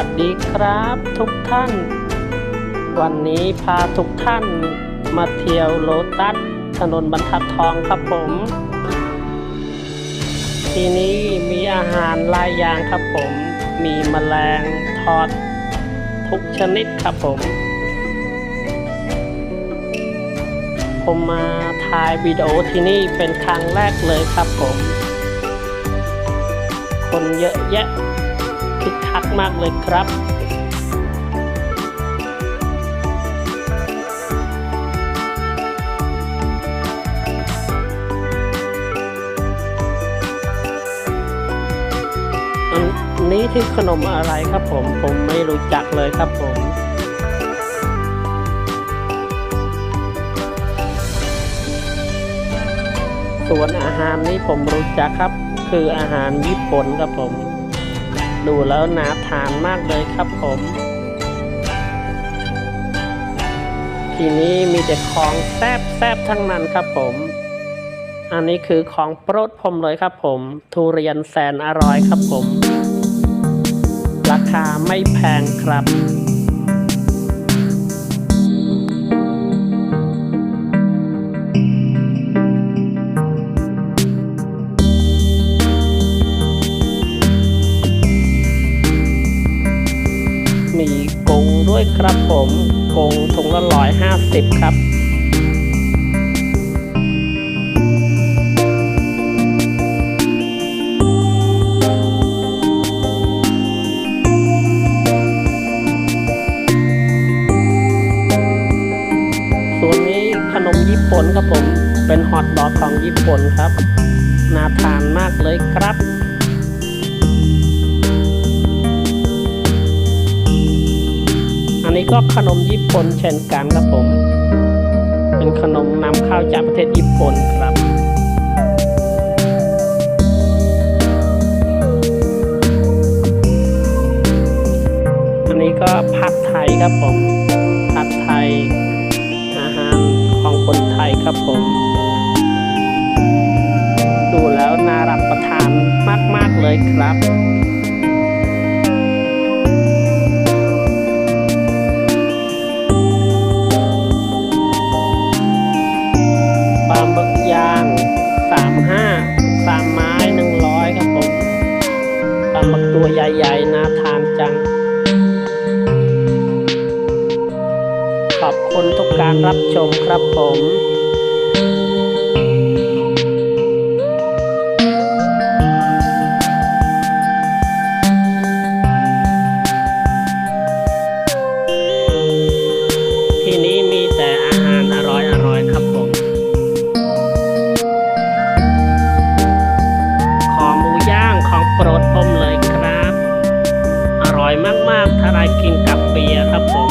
วัสดีครับทุกท่าน วันนี้พาทุกท่านมาเที่ยวโลตัสถนนบรรทัดทองครับผม ที่นี้มีอาหารหลายอย่างครับผม มีแมลงทอดทุกชนิดครับผม ผมมาถ่ายวิดีโอที่นี่เป็นครั้งแรกเลยครับผม คนเยอะแยะ คึกคักมากเลยครับอันนี้ที่ขนมอะไรครับผม ผมไม่รู้จักเลยครับผมส่วนอาหารนี้ผมรู้จักครับ คืออาหารญี่ปุ่นครับผม ดูแล้วน่าทานมากเลยครับผม ทีนี้มีแต่ของแซบแซบทั้งนั้นครับผม อันนี้คือของโปรดผมเลยครับผม ทุเรียนแสนอร่อยครับผม ราคาไม่แพงครับ มีกงด้วยครับผมกงถุงละร้อยห้าสิบครับส่วนนี้ขนมญี่ปุ่นครับผมเป็นฮอทดอกของญี่ปุ่นครับน่าทานมากเลยครับ นนี้ก็ขนมญี่ปุ่นเช่นกันครับผม เป็นขนมนำเข้าจากประเทศญี่ปุ่นครับอันนี้ก็ผัดไทยครับผมผัดไทยอาหารของคนไทยครับผม ดูแล้วน่ารับประทานมาก ๆ เลยครับ ใหญ่ๆน่าทานจัง ขอบคุณทุกการรับชมครับผม อร่อยมากๆถ้าได้กินกับเบียร์ครับผม